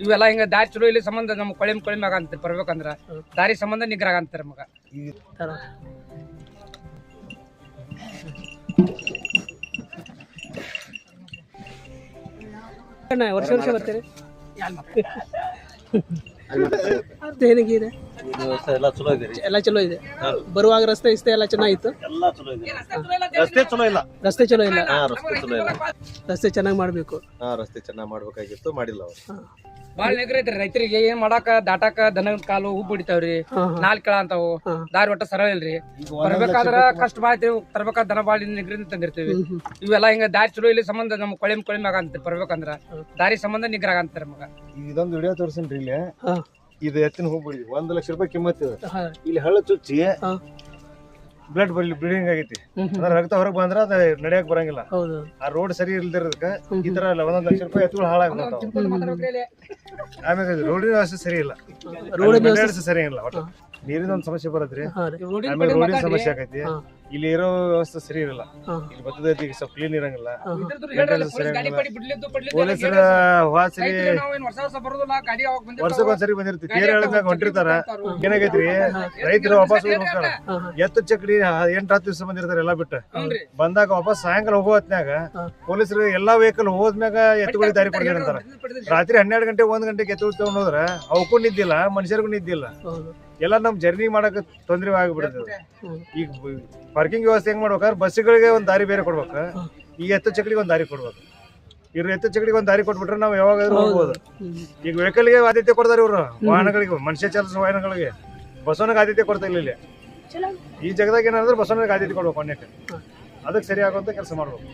ಇವೆಲ್ಲ ಹಿಂಗ ದಾರಿ ಚಲೋ ಇಲ್ಲಿ ಸಂಬಂಧ ನಮ್ ಕೊಳಿಮ್ ಕೊಳಿಮ್ ಆಗಂತ ಬರ್ಬೇಕಂದ್ರ. ದಾರಿ ಸಂಬಂಧ ನಿಗ್ರ ಆಗಂತಾರ ಮಗ ವರ್ಷ ವರ್ಷ ಬರ್ತೀರಿ? ವ್ಯವಸ್ಥೆ ಎಲ್ಲ ಚಲೋ ಇದೆ ರೀ ಎಲ್ಲ ಚಲೋ ಇದೆ. ಬರುವಾಗ ರಸ್ತೆ ಇಸ್ತೆ ಎಲ್ಲ ಚೆನ್ನಾಗಿತ್ತು. ಎಲ್ಲ ಚಲೋ ಇದೆ. ರಸ್ತೆ ಚಲೋ ಇಲ್ಲ. ರಸ್ತೆ ಚಲೋ ಇಲ್ಲ. ಹಾ ರಸ್ತೆ ಚಲೋ ಇಲ್ಲ. ರಸ್ತೆ ಚೆನ್ನಾಗಿ ಮಾಡ್ಬೇಕು. ಹಾ ರಸ್ತೆ ಚೆನ್ನಾಗಿ ಮಾಡ್ಬೇಕಾಗಿತ್ತು ಮಾಡಿಲ್ಲ ಅವ್ರು. ಬಾಳ ಐತ್ರಿ ರೈತರಿಗೆ ಏನ್ ಮಾಡಾಕ ದಾಟಾಕ ದನ ಕಾಲು ಹೂ ಬಿಡಿತಾವ್ರಿ ಹಾ, ಹಾ. ನಾಲ್ ಕೆಳ ಅಂತಾವು. ದಾರಿ ಒಟ್ಟ ಸರಳ ಇಲ್ರಿ. ಬರ್ಬೇಕಾದ್ರ ಕಷ್ಟ ಬಾಳ ಐತ್ರಿ. ತರ್ಬೇಕಾದ್ರ ದನ ಬಾಳ ನಿಗ್ರಿಂದ ತಂದಿರ್ತೀವಿ. ಇವೆಲ್ಲ ಹಿಂಗ ದಾರಿ ಚಲೋ ಇಲ್ಲಿ ಸಂಬಂಧ ನಮ್ ಕೊಳಿಮ್ ಕೊಳಿಮ್ ಆಗಂತ ಬರ್ಬೇಕಂದ್ರ. ದಾರಿ ಸಂಬಂಧ ನಿಗ್ರ ಆಗಂತಾರ ಮಗ ಇದೊಂದು ವಿಡಿಯೋ ತೋರಿಸಿನ್ರಿ ಇಲ್ಲಿ. ಇದು ಎತ್ತಿನ ಹೋಗ್ಬಿಡಿ ಬಿಡಿ ಒಂದ್ ಲಕ್ಷ ರೂಪಾಯಿ ಕಿಮ್ಮತ್ ಇದೆ. ಇಲ್ಲಿ ಹಳ್ಳ ಚುಚ್ಚಿ ಬ್ಲಡ್ ಬರ್ಲಿ ಬ್ಲೀಡಿಂಗ್ ಆಗೈತಿ. ಅಂದ್ರೆ ರಕ್ತ ಹೊರಗೆ ಬಂದ್ರೆ ಅದ ನಡೆಯಕ್ಕೆ ಬರಂಗಿಲ್ಲ. ಹೌದು. ಆ ರೋಡ್ ಸರಿ ಇಲ್ದಿರೋದಕ್ಕ ಈ ತರ ಒಂದೊಂದ್ ಲಕ್ಷ ರೂಪಾಯಿ ಎತ್ತುಗಳು ಹಾಳಾಗ್ಬಿಡ್ತಾವ. ಆಮೇಲೆ ರೋಡಿನ ವ್ಯವಸ್ಥೆ ಸರಿ ಇಲ್ಲ. ರೋಡ್ ಅಲ್ಲಿ ಸರಿ ಇಲ್ಲ ಒಟ್ಟು. ನೀರಿನ ಒಂದು ಸಮಸ್ಯೆ ಬರತ್ರಿ. ಆಮೇಲೆ ರೋಡಿನ ಸಮಸ್ಯೆ ಆಗೈತಿ. ಇಲ್ಲಿ ಇರೋ ವ್ಯವಸ್ಥೆ ಸರಿ ಇರಲ್ಲ. ಇಲ್ಲಿ ಬರ್ತದೈತಿ ಈಗ ಸ್ವಲ್ಪ ಕ್ಲೀನ್ ಇರಂಗಿಲ್ಲ. ಪೊಲೀಸರ ವಾಸರಿ ವರ್ಷಕ್ಕೊಂದ್ಸರಿ ಬಂದಿರ್ತಿ ತೇರ್ ಹೇಳಿದಾಗ ಹೊಂಟಿರ್ತಾರ. ಏನಾಗೈತ್ರಿ? ರೈತರು ವಾಪಸ್ ಹೋಗ್ತಾರ. ಎತ್ತ ಚಕ್ರಿ ಚಕ್ಡಿ ಎಂಟ್ ಹತ್ತು ದಿವಸ ಬಂದಿರ್ತಾರೆ ಎಲ್ಲಾ ಬಿಟ್ಟು. ಬಂದಾಗ ವಾಪಸ್ ಸಾಯಂಕಾಲ ಹೋಗೋ ಹೊತ್ನ್ಯಾಗ ಪೊಲೀಸರು ಎಲ್ಲಾ ವೆಹಿಕಲ್ ಹೋದ್ಮ್ಯಾಗ ಎತ್ತುಗಳಿಗೆ ದಾರಿ ಕೊಡ್ತಾರ ರಾತ್ರಿ ಹನ್ನೆರಡು ಗಂಟೆ ಒಂದ್ ಗಂಟೆಗೆ ಎತ್ತು ತಗೊಂಡ್ ಹೋದ್ರ ಅವಕ್ಕೂ ನಿದ್ದಿಲ್ಲ ಮನುಷ್ಯರಿಗೂ ನಿದ್ದಿಲ್ಲ. ಹೌದು. ಎಲ್ಲ ನಮ್ ಜರ್ನಿ ಮಾಡಕ್ ತೊಂದ್ರೆ ಆಗಿಬಿಡುತ್ತೆ ಈಗ ಪಾರ್ಕಿಂಗ್ ವ್ಯವಸ್ಥೆ ಹೆಂಗ್ ಮಾಡ್ಬೇಕಾದ್ರೆ ಬಸ್ಗಳಿಗೆ ಒಂದ್ ದಾರಿ ಬೇರೆ ಕೊಡ್ಬೇಕು. ಈಗ ಎತ್ತು ಚಕಡಿಗೆ ಒಂದ್ ದಾರಿ ಕೊಡ್ಬೇಕು. ಇವ್ರು ಎತ್ತು ಚಕಡಿಗೆ ಒಂದ್ ದಾರಿ ಕೊಟ್ಬಿಟ್ರೆ ನಾವು ಯಾವಾಗಾದ್ರೂ ಹೋಗ್ಬೋದು. ಈಗ ವೆಹಿಕಲ್ಗೆ ಆದ್ಯತೆ ಕೊಡ್ತಾರೆ ಇವ್ರು. ವಾಹನಗಳಿಗೆ ಮನುಷ್ಯ ಚಾಲಿಸುವ ವಾಹನಗಳಿಗೆ. ಬಸವನಿಗೆ ಆದ್ಯತೆ ಕೊಡ್ತಾ ಇಲ್ಲ ಇಲ್ಲಿ. ಈ ಜಗದಾಗ ಏನಾದ್ರೆ ಬಸವನಿಗೆ ಆದ್ಯತೆ ಕೊಡ್ಬೇಕು ಅನ್ಯಕ್ಕೆ ಅದಕ್ಕೆ ಸರಿ ಆಗುವಂತ ಕೆಲಸ ಮಾಡ್ಬೇಕು.